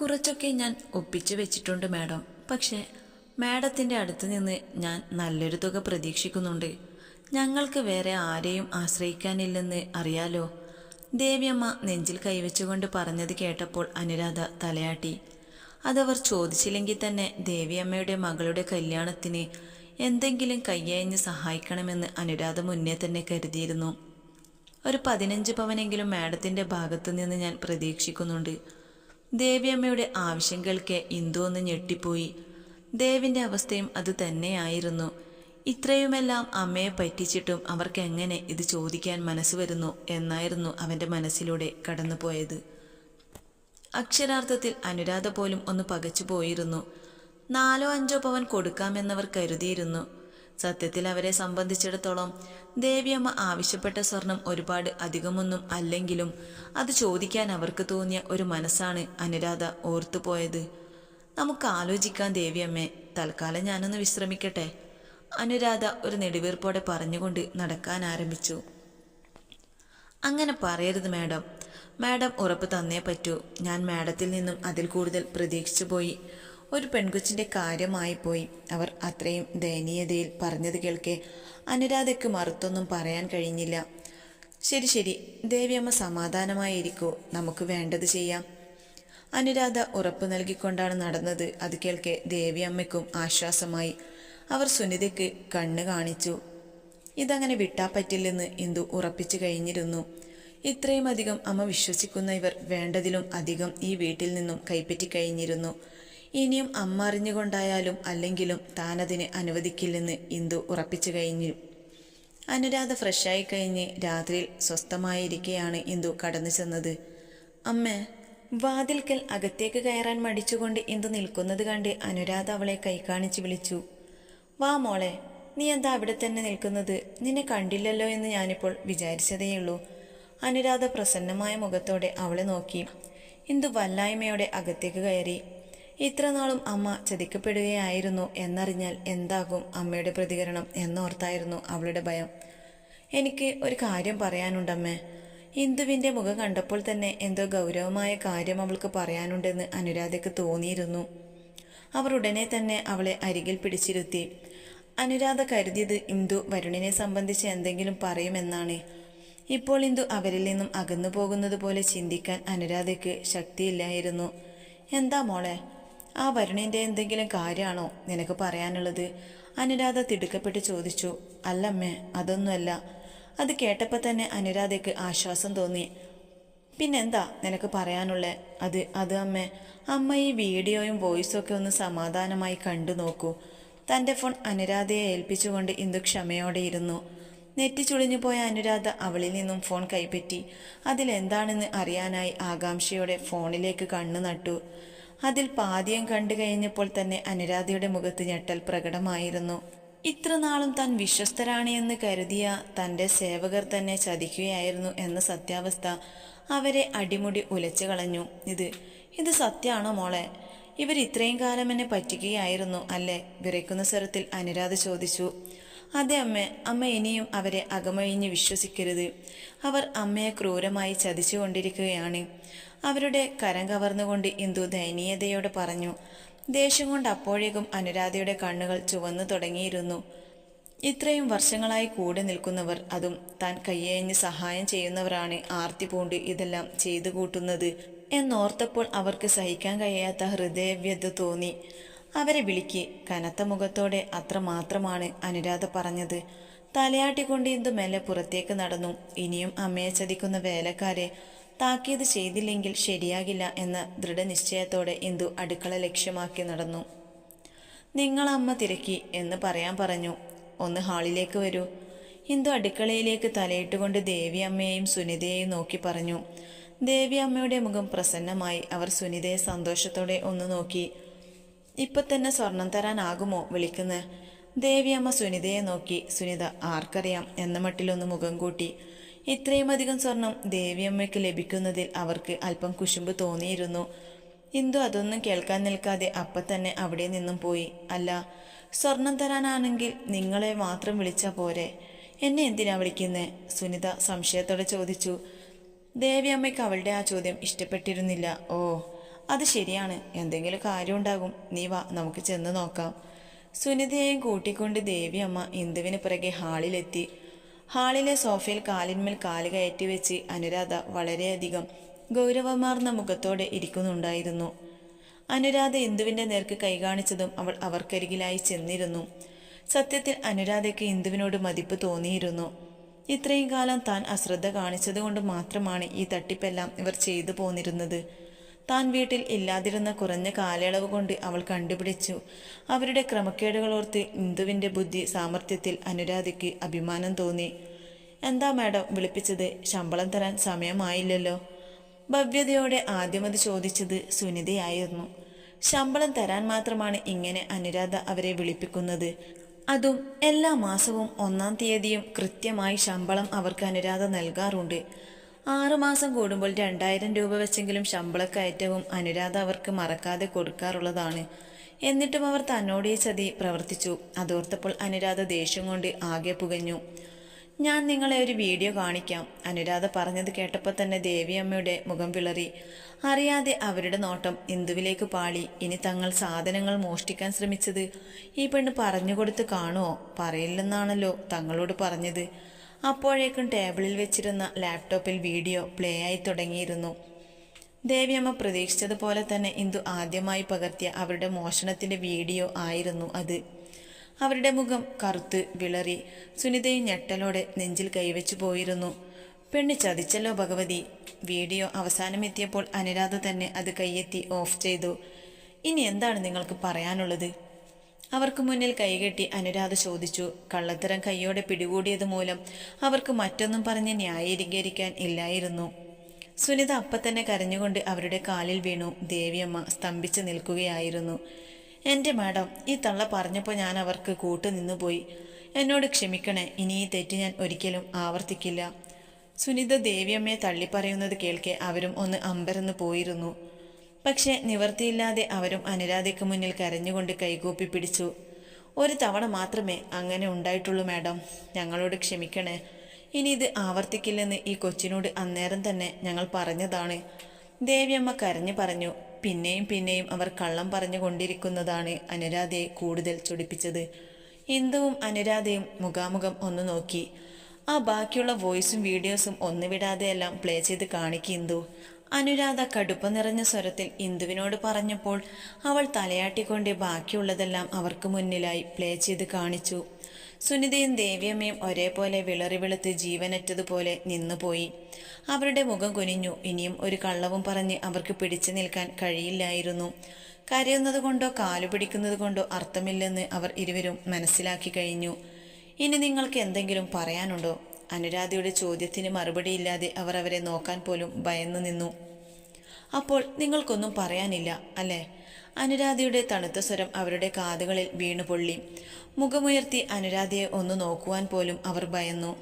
കുറച്ചൊക്കെ ഞാൻ ഒപ്പിച്ചു വെച്ചിട്ടുണ്ട് മാഡം. പക്ഷേ മാഡത്തിന്റെ അടുത്ത് നിന്ന് ഞാൻ നല്ലൊരു തുക പ്രതീക്ഷിക്കുന്നുണ്ട്. ഞങ്ങൾക്ക് വേറെ ആരെയും ആശ്രയിക്കാനില്ലെന്ന് അറിയാലോ? ദേവിയമ്മ നെഞ്ചിൽ കൈവച്ചുകൊണ്ട് പറഞ്ഞത് കേട്ടപ്പോൾ അനുരാധ തലയാട്ടി. അതവർ ചോദിച്ചില്ലെങ്കിൽ തന്നെ ദേവിയമ്മയുടെ മകളുടെ കല്യാണത്തിന് എന്തെങ്കിലും കയ്യയഞ്ഞ് സഹായിക്കണമെന്ന് അനുരാധ മുന്നേ തന്നെ കരുതിയിരുന്നു. ഒരു പതിനഞ്ച് പവനെങ്കിലും മാഡത്തിന്റെ ഭാഗത്തു നിന്ന് ഞാൻ പ്രതീക്ഷിക്കുന്നുണ്ട്. ദേവിയമ്മയുടെ ആവശ്യം കേൾക്കെ ഇന്ദു ഒന്ന് ഞെട്ടിപ്പോയി. ദേവിന്റെ അവസ്ഥയും അത് തന്നെയായിരുന്നു. ഇത്രയുമെല്ലാം അമ്മയെ പറ്റിച്ചിട്ടും അവർക്ക് എങ്ങനെ ഇത് ചോദിക്കാൻ മനസ്സ് വരുന്നു എന്നായിരുന്നു അവന്റെ മനസ്സിലൂടെ കടന്നുപോയത്. അക്ഷരാർത്ഥത്തിൽ അനുരാധ പോലും ഒന്ന് പകച്ചു പോയിരുന്നു നാലോ അഞ്ചോ പവൻ കൊടുക്കാമെന്നവർ കരുതിയിരുന്നു. സത്യത്തിൽ അവരെ സംബന്ധിച്ചിടത്തോളം ദേവിയമ്മ ആവശ്യപ്പെട്ട സ്വർണം ഒരുപാട് അധികമൊന്നും അല്ലെങ്കിലും അത് ചോദിക്കാൻ അവർക്ക് തോന്നിയ ഒരു മനസ്സാണ് അനുരാധ ഓർത്തുപോയത് നമുക്ക് ആലോചിക്കാം ദേവിയമ്മേ തൽക്കാലം ഞാനൊന്ന് വിശ്രമിക്കട്ടെ. അനുരാധ ഒരു നെടുവീർപ്പോടെ പറഞ്ഞുകൊണ്ട് നടക്കാൻ ആരംഭിച്ചു. അങ്ങനെ പറയരുത് മാഡം. മാഡം ഉറപ്പ് തന്നേ പറ്റൂ. ഞാൻ മാഡത്തിൽ നിന്നും അതിൽ കൂടുതൽ പ്രതീക്ഷിച്ചു പോയി ഒരു പെൺകൊച്ചിന്റെ കാര്യമായി പോയി. അവർ അത്രയും ദയനീയതയിൽ പറഞ്ഞത് കേൾക്കെ അനുരാധയ്ക്ക് മറുത്തൊന്നും പറയാൻ കഴിഞ്ഞില്ല. ശരി ശരി. ദേവിയമ്മ സമാധാനമായിരിക്കൂ. നമുക്ക് വേണ്ടത് ചെയ്യാം. അനുരാധ ഉറപ്പ് നൽകിക്കൊണ്ടാണ് നടന്നത്. അത് കേൾക്കെ ദേവിയമ്മയ്ക്കും ആശ്വാസമായി. അവർ സുനിതയ്ക്ക് കണ്ണ് കാണിച്ചു. ഇതങ്ങനെ വിട്ടാ പറ്റില്ലെന്ന് ഇന്ദു ഉറപ്പിച്ചു കഴിഞ്ഞിരുന്നു. ഇത്രയും അധികം അമ്മ വിശ്വസിക്കുന്ന ഇവർ വേണ്ടതിലും അധികം ഈ വീട്ടിൽ നിന്നും കൈപ്പറ്റി കഴിഞ്ഞിരുന്നു. ഇനിയും അമ്മ അറിഞ്ഞുകൊണ്ടായാലും അല്ലെങ്കിലും താനതിന് അനുവദിക്കില്ലെന്ന് ഇന്ദു ഉറപ്പിച്ചു കഴിഞ്ഞു. അനുരാധ ഫ്രഷായി കഴിഞ്ഞ് രാത്രിയിൽ സ്വസ്ഥമായിരിക്കെയാണ് ഇന്ദു കടന്നു ചെന്നത്. അമ്മേ വാതിൽക്കൽ അകത്തേക്ക് കയറാൻ മടിച്ചുകൊണ്ട് ഇന്ദു നിൽക്കുന്നത് കണ്ട് അനുരാധ അവളെ കൈകാണിച്ച് വിളിച്ചു. വാ മോളെ നീ എന്താ അവിടെ തന്നെ നിൽക്കുന്നത്? നിന്നെ കണ്ടില്ലല്ലോ എന്ന് ഞാനിപ്പോൾ വിചാരിച്ചതേയുള്ളൂ. അനുരാധ പ്രസന്നമായ മുഖത്തോടെ അവളെ നോക്കി. ഇന്ദു വല്ലായ്മയോടെ അകത്തേക്ക് കയറി. ഇത്ര നാളും അമ്മ ചതിക്കപ്പെടുകയായിരുന്നു എന്നറിഞ്ഞാൽ എന്താകും അമ്മയുടെ പ്രതികരണം എന്നോർത്തായിരുന്നു അവളുടെ ഭയം. എനിക്ക് ഒരു കാര്യം പറയാനുണ്ടമ്മേ. ഇന്ദുവിന്റെ മുഖം കണ്ടപ്പോൾ തന്നെ എന്തോ ഗൗരവമായ കാര്യം അവൾക്ക് പറയാനുണ്ടെന്ന് അനുരാധയ്ക്ക് തോന്നിയിരുന്നു. അവർ ഉടനെ തന്നെ അവളെ അരികിൽ പിടിച്ചിരുത്തി. അനുരാധ കരുതിയത് ഇന്ദു വരുണിനെ സംബന്ധിച്ച് എന്തെങ്കിലും പറയുമെന്നാണ്. ഇപ്പോൾ ഇന്ദു അവരിൽ നിന്നും അകന്നു പോകുന്നത് പോലെ ചിന്തിക്കാൻ അനുരാധയ്ക്ക് ശക്തിയില്ലായിരുന്നു. എന്താ മോളെ? ആ വരുണിന്റെ എന്തെങ്കിലും കാര്യമാണോ നിനക്ക് പറയാനുള്ളത്? അനുരാധ തിടുക്കപ്പെട്ട് ചോദിച്ചു. അല്ലമ്മേ അതൊന്നുമല്ല. അത് കേട്ടപ്പോൾ തന്നെ അനുരാധയ്ക്ക് ആശ്വാസം തോന്നി. പിന്നെന്താ നിനക്ക് പറയാനുള്ളത് അത് അത് അമ്മേ അമ്മ ഈ വീഡിയോയും വോയിസും ഒക്കെ ഒന്ന് സമാധാനമായി കണ്ടു നോക്കൂ. തന്റെ ഫോൺ അനുരാധയെ ഏൽപ്പിച്ചുകൊണ്ട് ഇന്ദു ക്ഷമയോടെ ഇരുന്നു. നെറ്റി ചുളിഞ്ഞു പോയ അനുരാധ അവളിൽ നിന്നും ഫോൺ കൈപ്പറ്റി. അതിലെന്താണെന്ന് അറിയാനായി ആകാംക്ഷയോടെ ഫോണിലേക്ക് കണ്ണു നട്ടു. അതിൽ പാതിയം കണ്ടു കഴിഞ്ഞപ്പോൾ തന്നെ അനുരാധയുടെ മുഖത്ത് ഞെട്ടൽ പ്രകടമായിരുന്നു. ഇത്ര നാളും താൻ വിശ്വസ്തരാണ് എന്ന് കരുതിയ തന്റെ സേവകർ തന്നെ ചതിക്കുകയായിരുന്നു എന്ന സത്യാവസ്ഥ അവരെ അടിമുടി ഉലച്ചു കളഞ്ഞു. ഇത് ഇത് സത്യമാണോ മോളെ? ഇവർ ഇത്രയും കാലം എന്നെ പറ്റിക്കുകയായിരുന്നു അല്ലേ? വിറയ്ക്കുന്ന സ്വരത്തിൽ അനുരാധ ചോദിച്ചു. അതെ അമ്മ അമ്മ ഇനിയും അവരെ അകമഴിഞ്ഞ് വിശ്വസിക്കരുത്. അവർ അമ്മയെ ക്രൂരമായി ചതിച്ചുകൊണ്ടിരിക്കുകയാണ്. അവരുടെ കരം കവർന്നുകൊണ്ട് ഇന്ദു ദയനീയതയോടെ പറഞ്ഞു ദേഷ്യം കൊണ്ട് അപ്പോഴേക്കും അനുരാധയുടെ കണ്ണുകൾ ചുവന്നു തുടങ്ങിയിരുന്നു. ഇത്രയും വർഷങ്ങളായി കൂടെ നിൽക്കുന്നവർ അതും താൻ കയ്യഴിഞ്ഞ് സഹായം ചെയ്യുന്നവരാണ് ആർത്തി പൂണ്ട് ഇതെല്ലാം ചെയ്തു കൂട്ടുന്നത് എന്നോർത്തപ്പോൾ അവർക്ക് സഹിക്കാൻ കഴിയാത്ത ഹൃദയവ്യത തോന്നി. അവരെ വിളിക്ക്. കനത്ത മുഖത്തോടെ അത്ര അത്രമാത്രമാണ് അനുരാധ പറഞ്ഞത്. തലയാട്ടിക്കൊണ്ട് ഇന്ദു മെല്ലെ പുറത്തേക്ക് നടന്നു. ഇനിയും അമ്മയെ ചതിക്കുന്ന വേലക്കാരെ താക്കീത് ചെയ്തില്ലെങ്കിൽ ശരിയാകില്ല എന്ന ദൃഢനിശ്ചയത്തോടെ ഇന്ദു അടുക്കള ലക്ഷ്യമാക്കി നടന്നു. നിങ്ങളമ്മ തിരക്കി എന്ന് പറയാൻ പറഞ്ഞു. ഒന്ന് ഹാളിലേക്ക് വരൂ. ഇന്ദു അടുക്കളയിലേക്ക് തലയിട്ടുകൊണ്ട് ദേവിയമ്മയെയും സുനിതയെയും നോക്കി പറഞ്ഞു. ദേവിയമ്മയുടെ മുഖം പ്രസന്നമായി. അവർ സുനിതയെ സന്തോഷത്തോടെ ഒന്ന് നോക്കി. ഇപ്പൊ തന്നെ സ്വർണം തരാനാകുമോ വിളിക്കുന്നത് ദേവിയമ്മ സുനിതയെ നോക്കി സുനിത ആർക്കറിയാം? എന്ന മട്ടിലൊന്ന് മുഖം കൂട്ടി. ഇത്രയും അധികം സ്വർണം ദേവിയമ്മയ്ക്ക് ലഭിക്കുന്നതിൽ അവർക്ക് അല്പം കുശുമ്പ് തോന്നിയിരുന്നു. ഇന്ദു അതൊന്നും കേൾക്കാൻ നിൽക്കാതെ അപ്പം തന്നെ അവിടെ നിന്നും പോയി. അല്ല സ്വർണം തരാനാണെങ്കിൽ നിങ്ങളെ മാത്രം വിളിച്ചാൽ പോരെ? എന്നെ എന്തിനാ വിളിക്കുന്നത് സുനിത സംശയത്തോടെ ചോദിച്ചു. ദേവിയമ്മയ്ക്ക് അവളുടെ ആ ചോദ്യം ഇഷ്ടപ്പെട്ടിരുന്നില്ല. ഓ അത് ശരിയാണ്. എന്തെങ്കിലും കാര്യം ഉണ്ടാകും നീ വാ നമുക്ക് ചെന്ന് നോക്കാം. സുനിതയെയും കൂട്ടിക്കൊണ്ട് ദേവിയമ്മ ഇന്ദുവിന് പിറകെ ഹാളിലെത്തി. ഹാളിലെ സോഫയിൽ കാലിന്മേൽ കാൽ കയറ്റി വെച്ച് അനുരാധ വളരെയധികം ഗൗരവമാർന്ന മുഖത്തോടെ ഇരിക്കുന്നുണ്ടായിരുന്നു. അനുരാധ ഇന്ദുവിന്റെ നേർക്ക് കൈ കാണിച്ചതും അവൾ അവർക്കരികിലായി ചെന്നിരുന്നു. സത്യത്തിൽ അനുരാധയ്ക്ക് ഇന്ദുവിനോട് മതിപ്പ് തോന്നിയിരുന്നു. ഇത്രയും കാലം താൻ അശ്രദ്ധ കാണിച്ചതുകൊണ്ട് മാത്രമാണ് ഈ തട്ടിപ്പെല്ലാം ഇവർ ചെയ്തു പോന്നിരുന്നത്. താൻ വീട്ടിൽ ഇല്ലാതിരുന്ന കുറഞ്ഞ കാലയളവ് കൊണ്ട് അവൾ കണ്ടുപിടിച്ചു. അവരുടെ ക്രമക്കേടുകളോർത്ത് ഇന്ദുവിന്റെ ബുദ്ധി സാമർഥ്യത്തിൽ അനുരാധയ്ക്ക് അഭിമാനം തോന്നി. എന്താ മാഡം വിളിപ്പിച്ചത്? ശമ്പളം തരാൻ സമയമായില്ലല്ലോ. ഭവ്യതയോടെ ആദ്യമത് ചോദിച്ചത് സുനിതയായിരുന്നു. ശമ്പളം തരാൻ മാത്രമാണ് ഇങ്ങനെ അനുരാധ അവരെ വിളിപ്പിക്കുന്നത്. അതും എല്ലാ മാസവും ഒന്നാം തീയതിയും കൃത്യമായി ശമ്പളം അവർക്ക് അനുരാധ നൽകാറുണ്ട്. ആറുമാസം കൂടുമ്പോൾ രണ്ടായിരം രൂപ വെച്ചെങ്കിലും ശമ്പളക്കയറ്റവും അനുരാധ അവർക്ക് മറക്കാതെ കൊടുക്കാറുള്ളതാണ്. എന്നിട്ടും അവർ തന്നോട് ചതി പ്രവർത്തിച്ചു. അതോർത്തപ്പോൾ അനുരാധ ദേഷ്യം കൊണ്ട് ആകെ പുകഞ്ഞു. ഞാൻ നിങ്ങളെ ഒരു വീഡിയോ കാണിക്കാം അനുരാധ പറഞ്ഞത് കേട്ടപ്പോൾ തന്നെ ദേവിയമ്മയുടെ മുഖം വിളറി. അറിയാതെ അവരുടെ നോട്ടം ഇന്ദുവിലേക്ക് പാളി. ഇനി തങ്ങൾ സാധനങ്ങൾ മോഷ്ടിക്കാൻ ശ്രമിച്ചത് ഈ പെണ്ണ് പറഞ്ഞു പറഞ്ഞുകൊടുത്ത് കാണുമോ പറയില്ലെന്നാണല്ലോ തങ്ങളോട് പറഞ്ഞത്. അപ്പോഴേക്കും ടേബിളിൽ വെച്ചിരുന്ന ലാപ്ടോപ്പിൽ വീഡിയോ പ്ലേ ആയി തുടങ്ങിയിരുന്നു. ദേവിയമ്മ പ്രതീക്ഷിച്ചതുപോലെ തന്നെ ഇന്ദു ആദ്യമായി പകർത്തിയ അവരുടെ മോഷണത്തിന്റെ വീഡിയോ ആയിരുന്നു അത്. അവരുടെ മുഖം കറുത്ത് വിളറി സുനിതയും ഞെട്ടലോടെ നെഞ്ചിൽ കൈവച്ചു പോയിരുന്നു. പെണ്ണ് ചതിച്ചല്ലോ ഭഗവതി. വീഡിയോ അവസാനമെത്തിയപ്പോൾ അനുരാധ തന്നെ അത് കൈയെത്തി ഓഫ് ചെയ്തു. ഇനി എന്താണ് നിങ്ങൾക്ക് പറയാനുള്ളത്? അവർക്ക് മുന്നിൽ കൈകെട്ടി അനുരാധ ചോദിച്ചു. കള്ളത്തരം കൈയോടെ പിടികൂടിയത് മൂലം അവർക്ക് മറ്റൊന്നും പറഞ്ഞ് ന്യായീകരിക്കാൻ ഇല്ലായിരുന്നു. സുനിത അപ്പത്തന്നെ കരഞ്ഞുകൊണ്ട് അവരുടെ കാലിൽ വീണു. ദേവിയമ്മ സ്തംഭിച്ചു നിൽക്കുകയായിരുന്നു. എന്റെ മാഡം ഈ തള്ള പറഞ്ഞപ്പോൾ ഞാൻ അവർക്ക് കൂട്ടു നിന്നുപോയി. എന്നോട് ക്ഷമിക്കണേ ഇനി ഈ തെറ്റ് ഞാൻ ഒരിക്കലും ആവർത്തിക്കില്ല. സുനിത ദേവിയമ്മയെ തള്ളിപ്പറയുന്നത് കേൾക്കെ അവരും ഒന്ന് അമ്പരന്ന് പോയിരുന്നു. പക്ഷേ നിവർത്തിയില്ലാതെ അവരും അനുരാധയ്ക്ക് മുന്നിൽ കരഞ്ഞുകൊണ്ട് കൈകൂപ്പി പിടിച്ചു. ഒരു തവണ മാത്രമേ അങ്ങനെ ഉണ്ടായിട്ടുള്ളൂ മാഡം. ഞങ്ങളോട് ക്ഷമിക്കണേ. ഇനി ഇത് ആവർത്തിക്കില്ലെന്ന് ഈ കൊച്ചിനോട് അന്നേരം തന്നെ ഞങ്ങൾ പറഞ്ഞതാണ്. ദേവിയമ്മ കരഞ്ഞു പറഞ്ഞു പിന്നെയും പിന്നെയും അവർ കള്ളം പറഞ്ഞുകൊണ്ടിരിക്കുന്നതാണ് അനുരാധയെ കൂടുതൽ ചൊടിപ്പിച്ചത്. ഇന്ദുവും അനുരാധയും മുഖാമുഖം ഒന്ന് നോക്കി. ആ ബാക്കിയുള്ള വോയിസും വീഡിയോസും ഒന്നുവിടാതെയെല്ലാം പ്ലേ ചെയ്ത് കാണിക്കും ഇന്ദു. അനുരാധ കടുപ്പ നിറഞ്ഞ സ്വരത്തിൽ ഇന്ദുവിനോട് പറഞ്ഞപ്പോൾ അവൾ തലയാട്ടിക്കൊണ്ട് ബാക്കിയുള്ളതെല്ലാം അവർക്ക് മുന്നിലായി പ്ലേ ചെയ്ത് കാണിച്ചു. സുനിതയും ദേവിയമ്മയും ഒരേപോലെ വിളറി വെളുത്ത് ജീവനറ്റതുപോലെ നിന്നുപോയി. അവരുടെ മുഖം കുനിഞ്ഞു. ഇനിയും ഒരു കള്ളവും പറഞ്ഞ് അവർക്ക് പിടിച്ചു നിൽക്കാൻ കഴിയില്ലായിരുന്നു. കരയുന്നത് കൊണ്ടോ കാലു പിടിക്കുന്നത് കൊണ്ടോ അർത്ഥമില്ലെന്ന് അവർ ഇരുവരും മനസ്സിലാക്കി കഴിഞ്ഞു. ഇനി നിങ്ങൾക്ക് എന്തെങ്കിലും പറയാനുണ്ടോ? അനുരാധയുടെ ചോദ്യത്തിന് മറുപടിയില്ലാതെ അവർ അവരെ നോക്കാൻ പോലും ഭയന്നു നിന്നു. അപ്പോൾ നിങ്ങൾക്കൊന്നും പറയാനില്ല അല്ലേ? അനുരാധയുടെ തണുത്ത സ്വരം അവരുടെ കാതുകളിൽ വീണുപൊള്ളി. മുഖമുയർത്തി അനുരാധയെ ഒന്ന് നോക്കുവാൻ പോലും അവർ ഭയന്നു.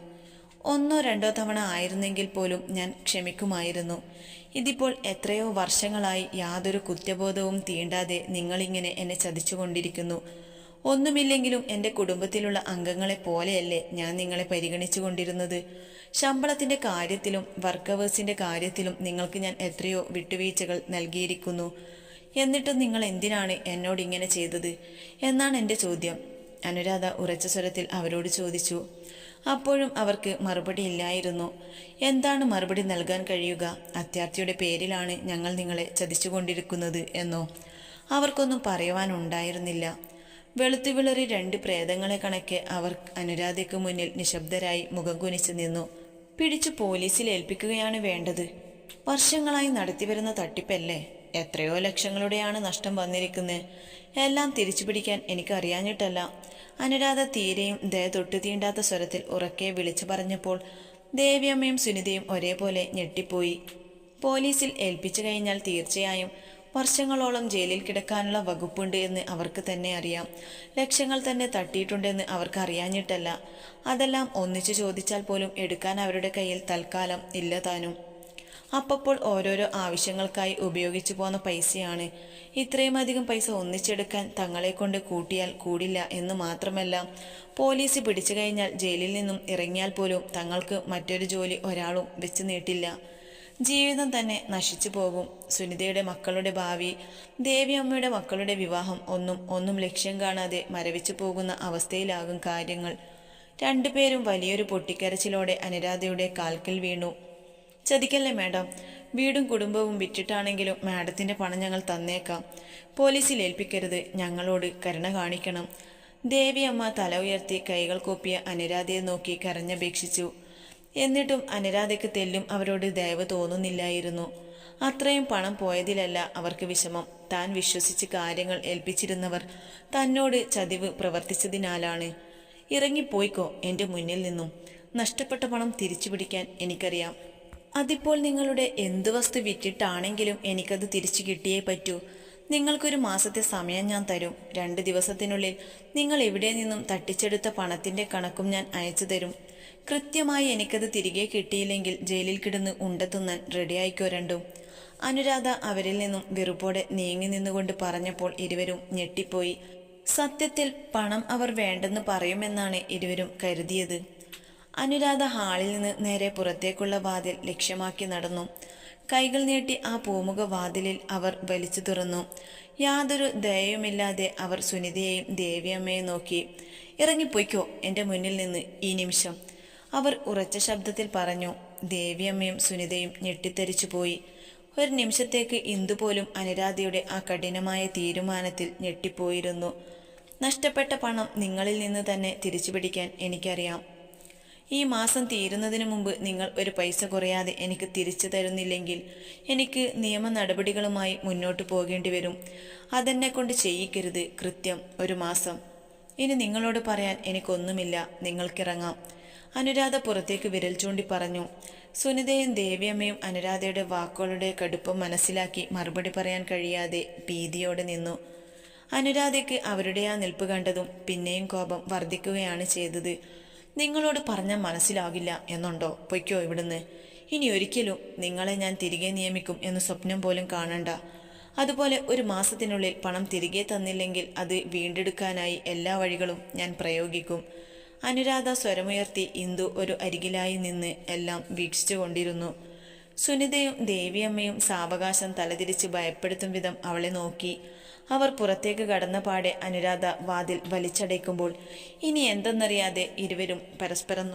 ഒന്നോ രണ്ടോ തവണ ആയിരുന്നെങ്കിൽ പോലും ഞാൻ ക്ഷമിക്കുമായിരുന്നു. ഇതിപ്പോൾ എത്രയോ വർഷങ്ങളായി യാതൊരു കുറ്റബോധവും തീണ്ടാതെ നിങ്ങളിങ്ങനെ എന്നെ ചതിച്ചുകൊണ്ടിരിക്കുന്നു. ഒന്നുമില്ലെങ്കിലും എന്റെ കുടുംബത്തിലുള്ള അംഗങ്ങളെ പോലെയല്ലേ ഞാൻ നിങ്ങളെ പരിഗണിച്ചു കൊണ്ടിരുന്നത്? ശമ്പളത്തിന്റെ കാര്യത്തിലും വർക്കവേഴ്സിന്റെ കാര്യത്തിലും നിങ്ങൾക്ക് ഞാൻ എത്രയോ വിട്ടുവീഴ്ചകൾ നൽകിയിരിക്കുന്നു. എന്നിട്ടും നിങ്ങൾ എന്തിനാണ് എന്നോട് ഇങ്ങനെ ചെയ്തത്? എന്നാണ് എന്റെ ചോദ്യം. അനുരാധ ഉറച്ച സ്വരത്തിൽ അവരോട് ചോദിച്ചു. അപ്പോഴും അവർക്ക് മറുപടി ഇല്ലായിരുന്നു. എന്താണ് മറുപടി നൽകാൻ കഴിയുക? അത്യാർത്ഥിയുടെ പേരിലാണ് ഞങ്ങൾ നിങ്ങളെ ചതിച്ചുകൊണ്ടിരിക്കുന്നത് എന്നോ? അവർക്കൊന്നും പറയുവാനുണ്ടായിരുന്നില്ല വെളുത്തു വിളറി രണ്ട് പ്രേതങ്ങളെ കണക്കെ അവർ അനുരാധയ്ക്ക് മുന്നിൽ നിശബ്ദരായി മുഖം കുനിച്ചു നിന്നു. പിടിച്ചു പോലീസിൽ ഏൽപ്പിക്കുകയാണ് വേണ്ടത്. വർഷങ്ങളായി നടത്തിവരുന്ന തട്ടിപ്പല്ലേ? എത്രയോ ലക്ഷങ്ങളുടെയാണ് നഷ്ടം വന്നിരിക്കുന്നത് എല്ലാം തിരിച്ചു പിടിക്കാൻ എനിക്കറിയാഞ്ഞിട്ടല്ല. അനുരാധ തീരെയും ദയ തൊട്ടു തീണ്ടാത്ത സ്വരത്തിൽ ഉറക്കെ വിളിച്ചു പറഞ്ഞപ്പോൾ ദേവിയമ്മയും സുനിതയും ഒരേപോലെ ഞെട്ടിപ്പോയി. പോലീസിൽ ഏൽപ്പിച്ചു കഴിഞ്ഞാൽ തീർച്ചയായും വർഷങ്ങളോളം ജയിലിൽ കിടക്കാനുള്ള വകുപ്പുണ്ട് എന്ന് അവർക്ക് തന്നെ അറിയാം. ലക്ഷങ്ങൾ തന്നെ തട്ടിയിട്ടുണ്ടെന്ന് അവർക്ക് അറിയാഞ്ഞിട്ടല്ല. അതെല്ലാം ഒന്നിച്ചു ചോദിച്ചാൽ പോലും എടുക്കാൻ അവരുടെ കയ്യിൽ തൽക്കാലം ഇല്ല താനും. അപ്പപ്പോൾ ഓരോരോ ആവശ്യങ്ങൾക്കായി ഉപയോഗിച്ചു പോന്ന പൈസയാണ്. ഇത്രയും അധികം പൈസ ഒന്നിച്ചെടുക്കാൻ തങ്ങളെ കൊണ്ട് കൂട്ടിയാൽ കൂടില്ല എന്ന് മാത്രമല്ല പോലീസ് പിടിച്ചു കഴിഞ്ഞാൽ ജയിലിൽ നിന്നും ഇറങ്ങിയാൽ പോലും തങ്ങൾക്ക് മറ്റൊരു ജോലി ഒരാളും വെച്ച് നീട്ടില്ല. ജീവിതം തന്നെ നശിച്ചു പോകും. സുനിതയുടെ മക്കളുടെ ഭാവി ദേവിയമ്മയുടെ മക്കളുടെ വിവാഹം ഒന്നും ഒന്നും ലക്ഷ്യം കാണാതെ മരവിച്ചു പോകുന്ന അവസ്ഥയിലാകും കാര്യങ്ങൾ. രണ്ടുപേരും വലിയൊരു പൊട്ടിക്കരച്ചിലോടെ അനുരാധയുടെ കാൽക്കൽ വീണു. ചതിക്കല്ലേ മാഡം? വീടും കുടുംബവും വിറ്റിട്ടാണെങ്കിലും മാഡത്തിന്റെ പണം ഞങ്ങൾ തന്നേക്കാം. പോലീസിൽ ഏൽപ്പിക്കരുത്. ഞങ്ങളോട് കരുണ കാണിക്കണം. ദേവിയമ്മ തല ഉയർത്തി കൈകൾ കൂപ്പിയ അനുരാധയെ നോക്കി കരഞ്ഞപേക്ഷിച്ചു. എന്നിട്ടും അനുരാധയ്ക്ക് തെല്ലും അവരോട് ദയവ് തോന്നുന്നില്ലായിരുന്നു. അത്രയും പണം പോയതിലല്ല അവർക്ക് വിഷമം. താൻ വിശ്വസിച്ച് കാര്യങ്ങൾ ഏൽപ്പിച്ചിരുന്നവർ തന്നോട് ചതിവ് പ്രവർത്തിച്ചതിനാലാണ്. ഇറങ്ങിപ്പോയിക്കോ എന്റെ മുന്നിൽ നിന്നും. നഷ്ടപ്പെട്ട പണം തിരിച്ചു പിടിക്കാൻ എനിക്കറിയാം. അതിപ്പോൾ നിങ്ങളുടെ എന്ത് വസ്തു വിറ്റിട്ടാണെങ്കിലും എനിക്കത് തിരിച്ചു കിട്ടിയേ പറ്റൂ. നിങ്ങൾക്കൊരു മാസത്തെ സമയം ഞാൻ തരും. രണ്ട് ദിവസത്തിനുള്ളിൽ നിങ്ങൾ എവിടെ നിന്നും തട്ടിച്ചെടുത്ത പണത്തിന്റെ കണക്കും ഞാൻ അയച്ചു തരും. കൃത്യമായി എനിക്കത് തിരികെ കിട്ടിയില്ലെങ്കിൽ ജയിലിൽ കിടന്ന് ഉണ്ടെത്തുന്നാൻ റെഡിയായിക്കോ രണ്ടും. അനുരാധ അവരിൽ നിന്നും വെറുപ്പോടെ നീങ്ങി നിന്നുകൊണ്ട് പറഞ്ഞപ്പോൾ ഇരുവരും ഞെട്ടിപ്പോയി. സത്യത്തിൽ പണം അവർ വേണ്ടെന്ന് പറയുമെന്നാണ് ഇരുവരും കരുതിയത്. അനുരാധ ഹാളിൽ നിന്ന് നേരെ പുറത്തേക്കുള്ള വാതിൽ ലക്ഷ്യമാക്കി നടന്നു. കൈകൾ നീട്ടി ആ പൂമുഖ വാതിലിൽ അവർ വലിച്ചു തുറന്നു. യാതൊരു ദയയുമില്ലാതെ അവർ സുനിതയെയും ദേവിയമ്മയെയും നോക്കി. ഇറങ്ങിപ്പോയിക്കോ എന്റെ മുന്നിൽ നിന്ന് ഈ നിമിഷം. അവർ ഉറച്ച ശബ്ദത്തിൽ പറഞ്ഞു ദേവിയമ്മയും സുനിതയും ഞെട്ടിത്തെറിച്ചു പോയി. ഒരു നിമിഷത്തേക്ക് ഇന്ദുപോലും അനുരാധയുടെ ആ കഠിനമായ തീരുമാനത്തിൽ ഞെട്ടിപ്പോയിരുന്നു. നഷ്ടപ്പെട്ട പണം നിങ്ങളിൽ നിന്ന് തന്നെ തിരിച്ചു പിടിക്കാൻ എനിക്കറിയാം. ഈ മാസം തീരുന്നതിന് മുമ്പ് നിങ്ങൾ ഒരു പൈസ കുറയാതെ എനിക്ക് തിരിച്ചു തരുന്നില്ലെങ്കിൽ എനിക്ക് നിയമ നടപടികളുമായി മുന്നോട്ട് പോകേണ്ടി വരും. അതെന്നെ കൊണ്ട് ചെയ്യിക്കരുത് കൃത്യം ഒരു മാസം. ഇനി നിങ്ങളോട് പറയാൻ എനിക്കൊന്നുമില്ല. നിങ്ങൾക്കിറങ്ങാം. അനുരാധ പുറത്തേക്ക് വിരൽ ചൂണ്ടി പറഞ്ഞു. സുനിതയും ദേവിയമ്മയും അനുരാധയുടെ വാക്കുകളുടെ കടുപ്പം മനസ്സിലാക്കി മറുപടി പറയാൻ കഴിയാതെ ഭീതിയോടെ നിന്നു. അനുരാധയ്ക്ക് അവരുടെ ആ നിൽപ്പ് കണ്ടതും പിന്നെയും കോപം വർദ്ധിക്കുകയാണ് ചെയ്തത്. നിങ്ങളോട് പറഞ്ഞാൽ മനസ്സിലാകില്ല എന്നുണ്ടോ? പൊയ്ക്കോ ഇവിടുന്ന്. ഇനി ഒരിക്കലും നിങ്ങളെ ഞാൻ തിരികെ നിയമിക്കും എന്ന് സ്വപ്നം പോലും കാണണ്ട. അതുപോലെ ഒരു മാസത്തിനുള്ളിൽ പണം തിരികെ തന്നില്ലെങ്കിൽ അത് വീണ്ടെടുക്കാനായി എല്ലാ വഴികളും ഞാൻ പ്രയോഗിക്കും. അനുരാധ സ്വരമുയർത്തി ഇന്ദു ഒരു അരികിലായി നിന്ന് എല്ലാം വീക്ഷിച്ചു കൊണ്ടിരുന്നു. സുനിതയും ദേവിയമ്മയും സാവകാശം തലതിരിച്ച് ഭയപ്പെടുത്തും വിധം അവളെ നോക്കി. അവർ പുറത്തേക്ക് കടന്ന പാടെ അനുരാധ വാതിൽ വലിച്ചടയ്ക്കുമ്പോൾ ഇനി എന്തെന്നറിയാതെ ഇരുവരും പരസ്പരം